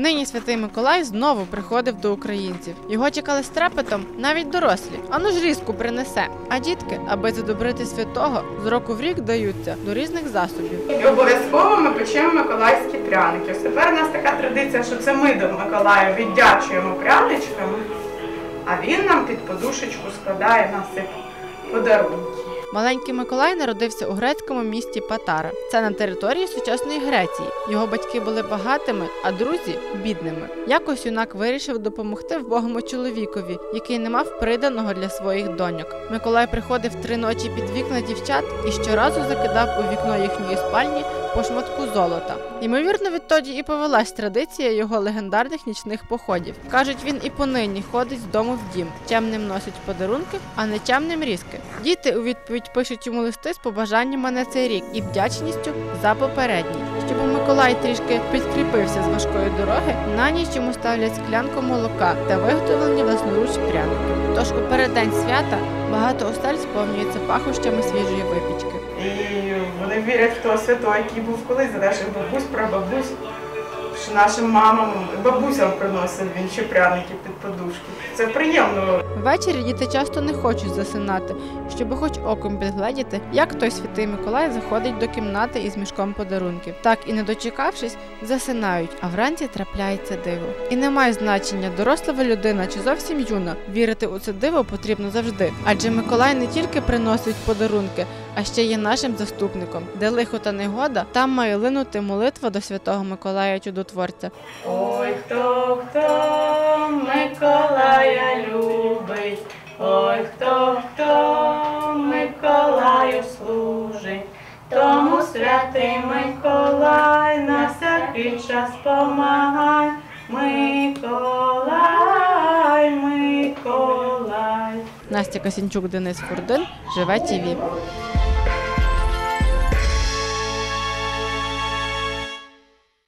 Нині святий Миколай знову приходив до українців. Його чекали з трепетом навіть дорослі. Ану ж різку принесе. А дітки, аби задобрити святого, з року в рік даються до різних засобів. І обов'язково ми печемо миколаївські пряники. Тепер у нас така традиція, що це ми до Миколая віддячуємо пряничками, а він нам під подушечку складає насип подарунки. Маленький Миколай народився у грецькому місті Патара. Це на території сучасної Греції. Його батьки були багатими, а друзі бідними. Якось юнак вирішив допомогти вбогому чоловікові, який не мав приданого для своїх доньок. Миколай приходив три ночі під вікна дівчат і щоразу закидав у вікно їхньої спальні по шматку золота. Ймовірно, відтоді і повелась традиція його легендарних нічних походів. Кажуть, він і понині ходить з дому в дім, чемним носить подарунки, а не чемним різки. Діти у відповідь пишуть йому листи з побажаннями на цей рік і вдячністю за попередній. Щоб Миколай трішки підкріпився з важкої дороги, на ніч йому ставлять склянку молока та виготовлені власноруч пряники. Тож у переддень свята багато осель сповнюється пахощами свіжої випічки. І вони вірять в того святого, який був колись за наших бабусь, прабабусь, нашим мамам, бабусям приносив він ще пряники під подушки. Це приємно. Ввечері діти часто не хочуть засинати, щоб хоч оком підгледіти, як той святий Миколай заходить до кімнати із мішком подарунків. Так і не дочекавшись, засинають, а вранці трапляється диво. І не має значення, доросла людина чи зовсім юна. Вірити у це диво потрібно завжди. Адже Миколай не тільки приносить подарунки, а ще є нашим заступником. Де лихо та негода, там має линути молитва до святого Миколая Чудотворця. Ой, хто, хто Миколая любить, ой, хто, хто Миколаю служить, тому святий Миколай на всякий час помагай, Миколай, Миколай. Настя Касінчук, Денис Фурдин, живе ТІВІ.